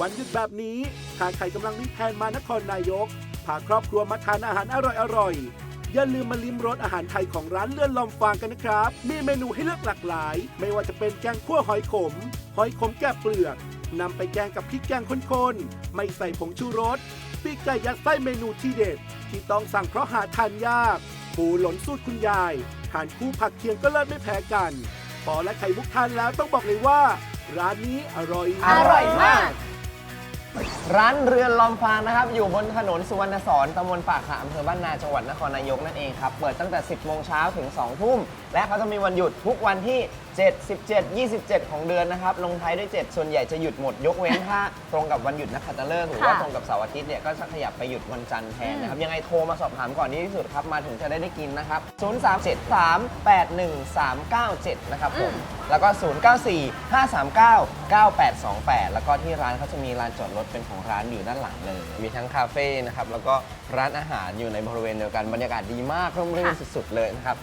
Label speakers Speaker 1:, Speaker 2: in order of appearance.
Speaker 1: วันหยุดแบบนี้หากใครกำลังมีแผนมานครนายก พาครอบครัวมาทานอาหารอร่อยๆอย่าลืมมาลิ้มรสอาหารไทยของร้านเลื่อนลมฟางกันนะครับ มีเมนูให้เลือกหลากหลาย ไม่ว่าจะเป็นแกงคั่วหอยขม หอยขมแกะเปลือกนำไปแกงกับพริกแกงข้นๆไม่ใส่ผงชูรสปีกไก่ยัดไส้เมนูที่เด็ด ที่ต้องสั่งเพราะหาทานยากปูหลนสูตรคุณยายทานคู่ผักเคียงก็เลิศไม่แพ้กัน ปอและไข่มุกทานแล้วต้องบอกเลยว่า ร้านนี้อร่อย
Speaker 2: อร่อยมาก ร้านเรือนลอมฟางนะครับ อยู่บนถนนสุวรรณสอนตำบลปากขาอำเภอบ้านนาจังหวัดนครนายกนั่นเองครับ เปิดตั้งแต่ 10 โมงเช้าถึง 2 ทุ่ม และเขาจะมีวันหยุดทุกวันที่ 7 17 27 ของเดือนนะครับ ลงท้ายด้วย 7 ส่วนใหญ่จะหยุดหมด ยกเว้นถ้าตรงกับวันหยุดนักขัตฤกษ์หรือว่า
Speaker 3: ค่ะ
Speaker 2: ตรงกับเสาร์อาทิตย์เนี่ยก็จะขยับไปหยุดวันจันทร์แทนนะครับ ยังไงโทรมาสอบถามก่อนดีที่สุดครับ มาถึงจะได้ได้กินนะครับ 0 3 7 3 8 1 3 9 7 นะครับผม แล้วก็ 0 9 4 5 3 9 9 8 2 8 แล้วก็ที่ร้านเขาจะมีลานจอดรถเป็นของร้านอยู่ด้านหลังเลย มีทั้งคาเฟ่นะครับ แล้วก็ร้านอาหารอยู่ในบริเวณเดียวกัน บรรยากาศดีมากร่มรื่นสุดๆเลยนะครับ